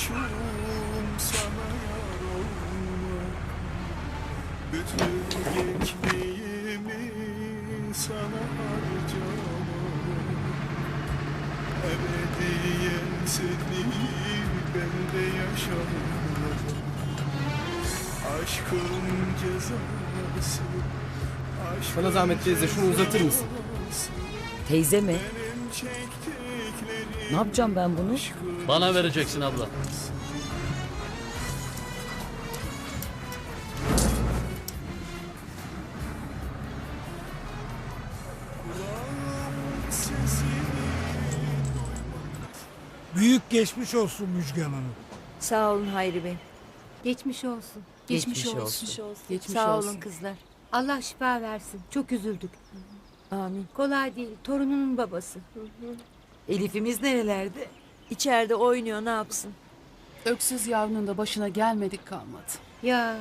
suçum sana yar olmak Bütün gençliğimi sana harcamak Ebediyen seni bende yaşamak Aşkın cezası aşkın Sana zahmet teyze, şunu uzatır mısın? Teyze mi? Ne yapacağım ben bunu? Bana vereceksin abla. Büyük geçmiş olsun Müjgan Hanım. Sağ olun Hayri Bey. Geçmiş olsun. Geçmiş olsun. Geçmiş Sağ olsun. olun kızlar. Allah şifa versin. Çok üzüldük. Amin. Kolay değil. Torununun babası. Elif'imiz nerelerde? İçeride oynuyor ne yapsın? Öksüz yavrunun da başına gelmedik kalmadı. Ya.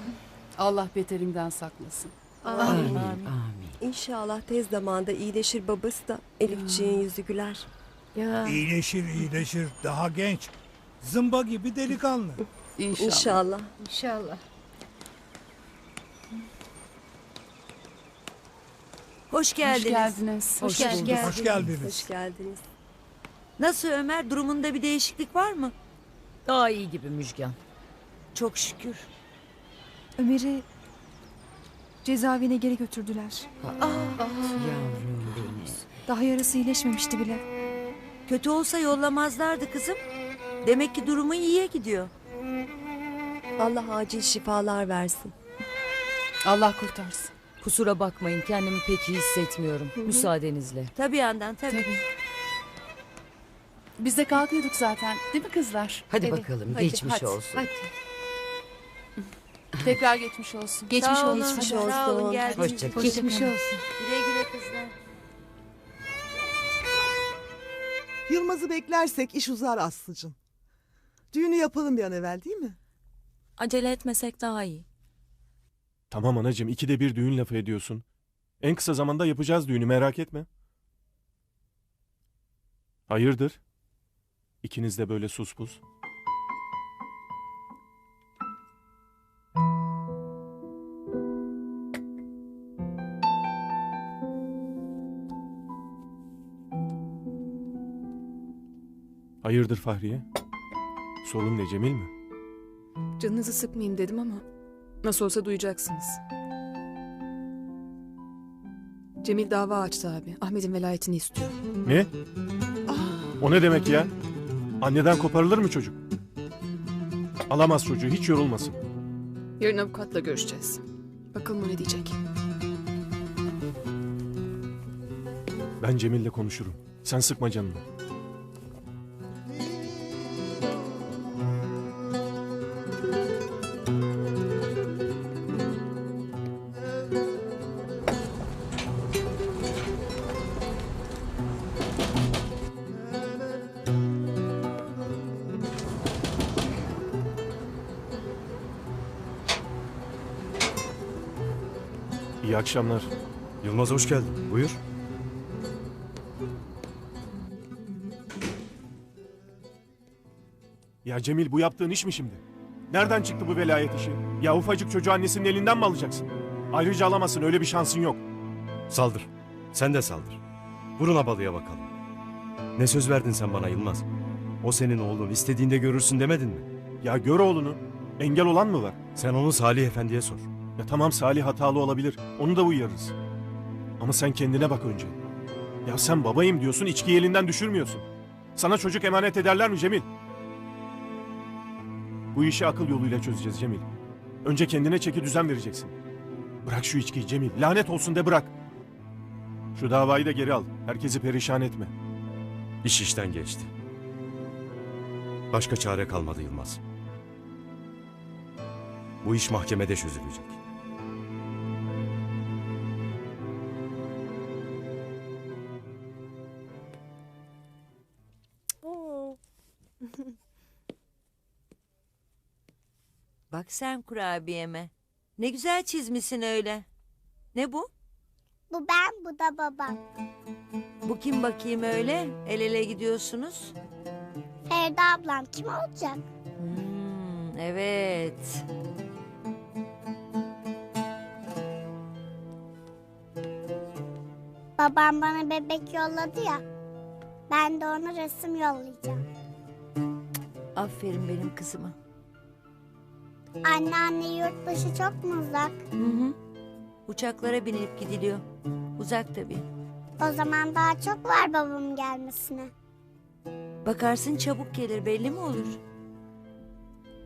Allah beterinden saklasın. Amin. Amin. Amin. İnşallah tez zamanda iyileşir babası da Elifçiğin yüzü güler. Ya. İyileşir iyileşir daha genç. Zımba gibi delikanlı. İnşallah. İnşallah. İnşallah. Hoş Hoş geldiniz. geldiniz. Hoş geldiniz. Hoş geldiniz. Hoş geldiniz. Nasıl Ömer? Durumunda bir değişiklik var mı? Daha iyi gibi Müjgan. Çok şükür. Ömer'i cezaevine geri götürdüler. Yavrum benim. Daha yarası iyileşmemişti bile. Kötü olsa yollamazlardı kızım. Demek ki durumu iyiye gidiyor. Allah acil şifalar versin. Allah kurtarsın. Kusura bakmayın kendimi pek iyi hissetmiyorum. Müsaadenizle. Tabii yandan tabii. Tabii. Biz de kalkıyorduk zaten. Değil mi kızlar? Hadi Evet, bakalım hadi, geçmiş hadi, olsun. Hadi. Tekrar geçmiş olsun. Geçmiş Sağ olsun. olun. Geçmiş Sağ olun olsun. geldiniz. Hoşça kalın. Geçmiş olsun. Güle güle kızlar. Yılmaz'ı beklersek iş uzar Aslı'cığım. Düğünü yapalım bir an evvel değil mi? Acele etmesek daha iyi. Tamam anacığım ikide bir düğün lafı ediyorsun. En kısa zamanda yapacağız düğünü merak etme. Hayırdır? İkiniz de böyle sus pus. Hayırdır Fahriye? Sorun ne Cemil mi? Canınızı sıkmayayım dedim ama nasıl olsa duyacaksınız. Cemil dava açtı abi. Ahmet'in velayetini istiyor. Ne? O ne demek ya? Anneden koparılır mı çocuk? Alamaz çocuğu hiç yorulmasın. Yarın avukatla görüşeceğiz. Bakalım o ne diyecek. Ben Cemil'le konuşurum. Sen sıkma canını. İyi akşamlar. Yılmaz hoş geldin. Buyur. Ya Cemil bu yaptığın iş mi şimdi? Nereden çıktı bu velayet işi? Ya ufacık çocuğu annesinin elinden mi alacaksın? Ayrıca alamazsın öyle bir şansın yok. Saldır. Sen de saldır. Vurun abalıya bakalım. Ne söz verdin sen bana Yılmaz? O senin oğlun. istediğinde görürsün demedin mi? Ya gör oğlunu. Engel olan mı var? Sen onu Salih Efendi'ye sor. Ya tamam Salih hatalı olabilir. Onu da uyarırız. Ama sen kendine bak önce. Ya sen babayım diyorsun içkiyi elinden düşürmüyorsun. Sana çocuk emanet ederler mi Cemil? Bu işi akıl yoluyla çözeceğiz Cemil. Önce kendine çeki düzen vereceksin. Bırak şu içkiyi Cemil. Lanet olsun de bırak. Şu davayı da geri al. Herkesi perişan etme. İş işten geçti. Başka çare kalmadı Yılmaz. Bu iş mahkemede çözülecek. Bak sen kurabiyeme. Ne güzel çizmişsin öyle. Ne bu? Bu ben, bu da babam. Bu kim bakayım öyle? El ele gidiyorsunuz. Feride ablam kim olacak? Hmm. Evet. Babam bana bebek yolladı ya. Ben de ona resim yollayacağım. Aferin benim kızıma. Anneanne yurt dışı çok mu uzak? Hı hı. Uçaklara binip gidiliyor. Uzak tabii. O zaman daha çok var babamın gelmesine. Bakarsın çabuk gelir belli mi olur?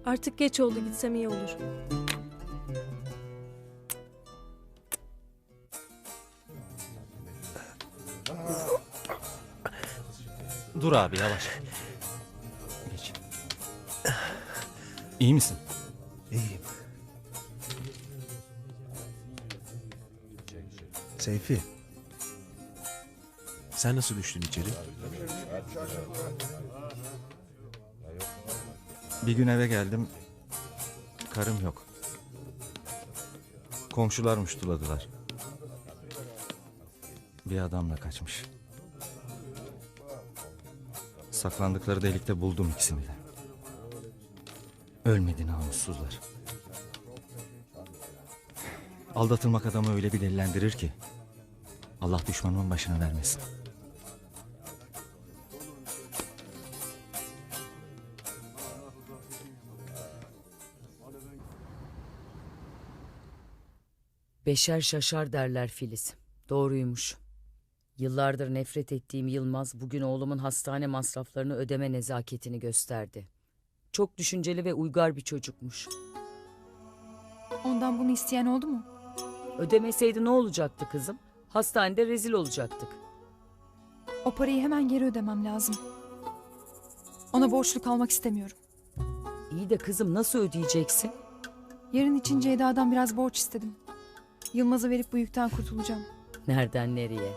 Artık geç oldu gitsem iyi olur. Dur abi yavaş. Geç. İyi misin? İyiyim. Seyfi. Sen nasıl düştün içeri? Bir gün eve geldim. Karım yok. Komşular muştuladılar. Bir adamla kaçmış. Saklandıkları delikte buldum ikisini de. Ölmedi namussuzlar. Aldatılmak adamı öyle bir delilendirir ki. Allah düşmanımın başına vermesin. Beşer şaşar derler Filiz. Doğruymuş. Yıllardır nefret ettiğim Yılmaz bugün oğlumun hastane masraflarını ödeme nezaketini gösterdi. Çok düşünceli ve uygar bir çocukmuş. Ondan bunu isteyen oldu mu? Ödemeseydi ne olacaktı kızım? Hastanede rezil olacaktık. O parayı hemen geri ödemem lazım. Ona borçlu kalmak istemiyorum. İyi de kızım nasıl ödeyeceksin? Yarın için Ceyda'dan biraz borç istedim. Yılmaz'a verip bu yükten kurtulacağım. Nereden nereye?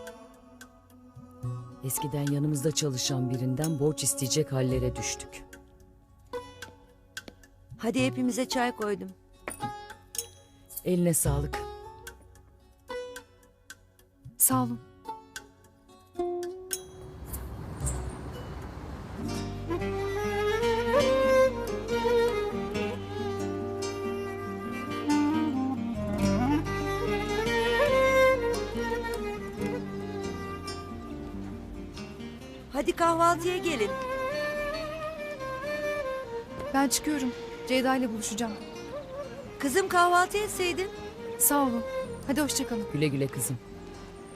Eskiden yanımızda çalışan birinden borç isteyecek hallere düştük. Hadi hepimize çay koydum. Eline sağlık. Sağ olun. Hadi kahvaltıya gelin. Ben çıkıyorum. Ceyda ile buluşacağım. Kızım kahvaltı etseydin. Sağ olun. Hadi hoşçakalın. Güle güle kızım.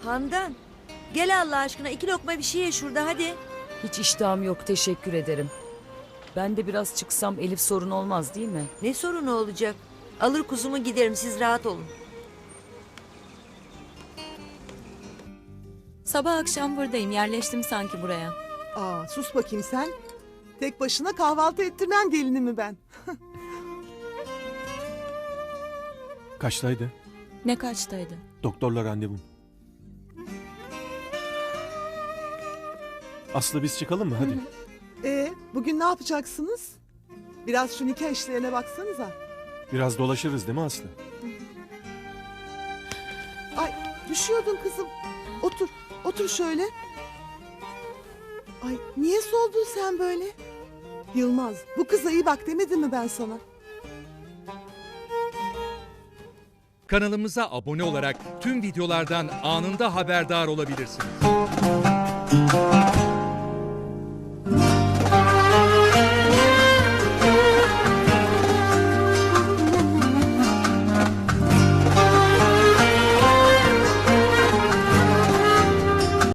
Handan. Gel Allah aşkına iki lokma bir şey ye şurada hadi. Hiç iştahım yok teşekkür ederim. Ben de biraz çıksam Elif sorun olmaz değil mi? Ne sorunu olacak? Alır kuzumu giderim siz rahat olun. Sabah akşam buradayım yerleştim sanki buraya. Aa, sus bakayım sen. Tek başına kahvaltı ettirmem gelinimi ben. Kaçtaydı? Ne kaçtaydı? Doktorla randevum. Aslı biz çıkalım mı hadi? Ee, bugün ne yapacaksınız? Biraz şu nikah işlerine baksanıza. Biraz dolaşırız değil mi Aslı? Ay düşüyordun kızım. Otur, otur şöyle. Ay niye soldun sen böyle? Yılmaz, bu kıza iyi bak demedim mi ben sana? Kanalımıza abone olarak tüm videolardan anında haberdar olabilirsiniz.